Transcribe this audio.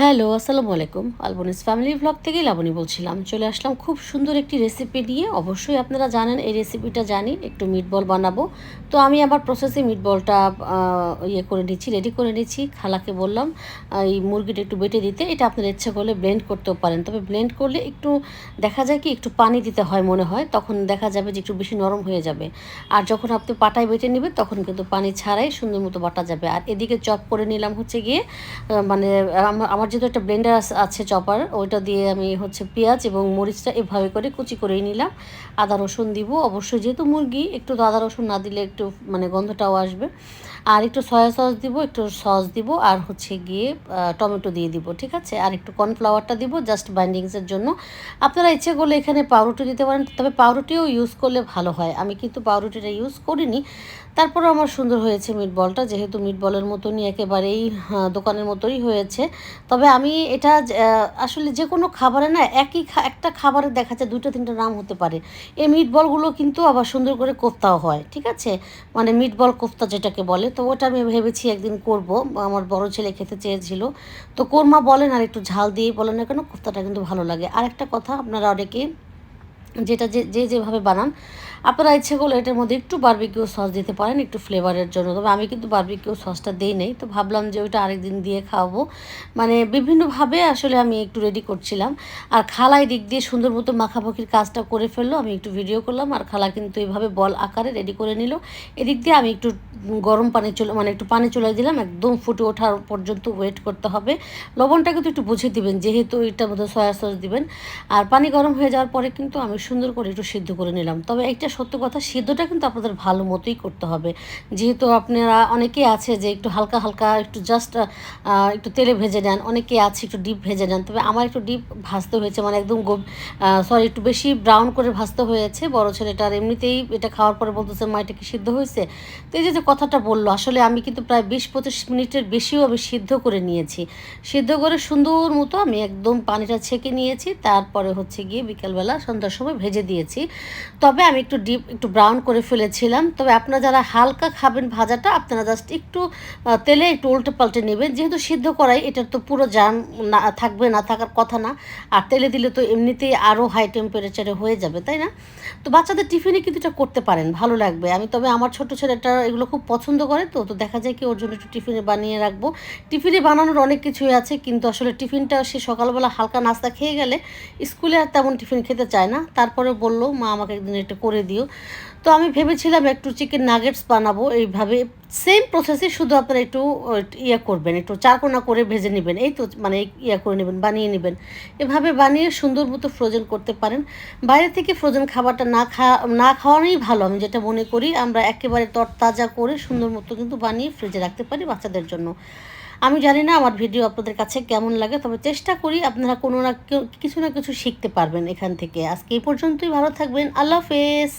Hello, আসসালামু আলাইকুম। আলবনিস family blog থেকে লাবণী বলছিলাম। চলে আসলাম খুব সুন্দর একটি রেসিপি নিয়ে। অবশ্যই আপনারা জানেন, এই রেসিপিটা জানি, একটু মিটবল বানাবো। তো আমি আবার প্রসেসে মিটবলটা ইয়ে করে নিচ্ছি রেডি করে নিচ্ছি। খালাকে বললাম এই মুরগিটা একটু বেটে দিতে। এটা আপনার ইচ্ছা করলে ব্লেন্ড করতেও পারেন। তবে ব্লেন্ড করলে একটু, দেখা যায় কি, একটু পানি দিতে হয় মনে হয়। তখন দেখা যাবে যে একটু বেশি নরম হয়ে যাবে। আর যখন আপনি পাটায় বেটে নেবেন, তখন কিন্তু পানি ছাড়াই সুন্দর মতো বাটা যাবে। আর এদিকে চপ করে নিলাম হচ্ছে গিয়ে মানে আমার আমার যেহেতু একটা ব্লেন্ডার আছে চপার ওইটা দিয়ে আমি হচ্ছে পেঁয়াজ এবং মরিচটা এভাবে করে কুচি করেই নিলাম। আদা রসুন দিব। অবশ্যই যেহেতু মুরগি, একটু আদা রসুন না দিলে একটু মানে গন্ধটাও আসবে। আর একটু সয়া সস দিব, একটু সস দিব, আর হচ্ছে গিয়ে টমেটো দিয়ে দিব, ঠিক আছে? আর একটু কর্নফ্লাওয়ারটা দিব জাস্ট বাইন্ডিংসের জন্য। আপনারা ইচ্ছে করলে এখানে পাউরুটি দিতে পারেন, তবে পাউরুটিও ইউজ করলে ভালো হয়। আমি কিন্তু পাউরুটিটা ইউজ করিনি। তারপরেও আমার সুন্দর হয়েছে মিটবলটা যেহেতু মিটবলের মতনই একেবারেই দোকানের মতোই হয়েছে। তবে আমি এটা আসলে যে কোনো খাবারে না, একই একটা খাবারের দেখা যায় দুটো তিনটা নাম হতে পারে। এই মিটবলগুলো কিন্তু আবার সুন্দর করে কোফতাও হয়, ঠিক আছে? মানে মিটবল কোফতা যেটাকে বলে তো ওটা আমি ভেবেছি একদিন করব। আমার বড় ছেলে খেতে চেয়েছিল। তো কোরমা বলেন আর একটু ঝাল দিয়ে বলেন না কেন, কোফতাটা কিন্তু ভালো লাগে। আর একটা কথা, আপনারা অনেকে যেটা যে যে যেভাবে বানান, আপনারা ইচ্ছে করলে এটার মধ্যে একটু বারবিকিউ সস দিতে পারেন, একটু ফ্লেভারের জন্য। তবে আমি কিন্তু বারবিকিউ সসটা দিই নেই, তো ভাবলাম যে ওইটা আরেকদিন দিয়ে খাওয়াবো। মানে বিভিন্নভাবে আসলে আমি একটু রেডি করছিলাম। আর খালাই দিক দিয়ে সুন্দর মতো মাখামাখির কাজটা করে ফেলল, আমি একটু ভিডিও করলাম, আর খালা কিন্তু এইভাবে বল আকারে রেডি করে নিল। এদিক দিয়ে আমি একটু গরম পানি চলে মানে একটু পানি চলে দিলাম, একদম ফুটে ওঠার পর্যন্ত ওয়েট করতে হবে। লবণটা কিন্তু একটু বুঝে দিবেন, যেহেতু এটার মধ্যে সয়া সস দিবেন। আর পানি গরম হয়ে যাওয়ার পরে কিন্তু আমি সুন্দর করে একটু সিদ্ধ করে নিলাম। তবে একটা সত্য কথা, সিদ্ধটা কিন্তু আপনাদের ভালো মতোই করতে হবে। যেহেতু আপনারা অনেকেই আছে যে একটু হালকা হালকা একটু জাস্ট একটু তেলে ভেজে নেন, অনেকে আছে একটু ডিপ ভেজে নেন। তবে আমার একটু ডিপ ভাজতে হয়েছে মানে একদম সরি একটু বেশি ব্রাউন করে ভাজতে হয়েছে। বড় ছেলেটার এমনিতেই এটা খাওয়ার পরে বলতেছে, মা, এটা কি সিদ্ধ হয়েছে? তো এই যে যে কথাটা বলল, আসলে আমি কিন্তু প্রায় বিশ পঁচিশ মিনিটের বেশিও আমি সিদ্ধ করে নিয়েছি। সিদ্ধ করে সুন্দর মতো আমি একদম পানিটা ছেঁকে নিয়েছি। তারপরে হচ্ছে গিয়ে বিকেলবেলা সন্ধ্যার সময় ভেজে দিয়েছি। তবে আমি একটু ডিপ, একটু ব্রাউন করে ফেলেছিলাম। তবে আপনারা যারা হালকা খাবেন ভাজাটা, আপনারা জাস্ট একটু তেলে একটু উল্টে পাল্টে নেবেন। যেহেতু সিদ্ধ করাই, এটার তো পুরো জাম না, থাকবে না, থাকার কথা না। আর তেলে দিলে তো এমনিতেই আরও হাই টেম্পারেচারে হয়ে যাবে, তাই না? তো বাচ্চাদের টিফিনে কিন্তু এটা করতে পারেন, ভালো লাগবে। আমি, তবে আমার ছোট ছেলেটা এগুলো খুব পছন্দ করে, তো তো দেখা যায় কি ওর জন্য একটু টিফিনে বানিয়ে রাখব। টিফিনে বানানোর অনেক কিছুই আছে, কিন্তু আসলে টিফিনটা সে সকালবেলা হালকা নাস্তা খেয়ে গেলে স্কুলে আর তেমন টিফিন খেতে চায় না। তারপরে বলল, মা, আমাকে একদিন এটা করে দিও। তো আমি ভেবেছিলাম একটু চিকেন নাগেটস বানাবো এইভাবে। সেম প্রসেসে শুধু আপনারা একটু ইয়ে করবেন, একটু চারকোনা করে ভেজে নেবেন। এই তো মানে ইয়ে করে নেবেন, বানিয়ে নেবেন। এভাবে বানিয়ে সুন্দর মতো ফ্রোজেন করতে পারেন। বাইরে থেকে ফ্রোজেন খাবারটা না খাওয়া না খাওয়ানোই ভালো। আমি যেটা মনে করি, আমরা একেবারে তরতাজা করে সুন্দর মতো কিন্তু বানিয়ে ফ্রিজে রাখতে পারি বাচ্চাদের জন্য। আমি জানি না আমার ভিডিও আপনাদের কাছে কেমন লাগে, তবে চেষ্টা করি আপনারা কোনো না কিছু না কিছু শিখতে পারবেন এখান থেকে। আজকে এই পর্যন্তই, ভালো থাকবেন, আল্লাহ হাফেজ।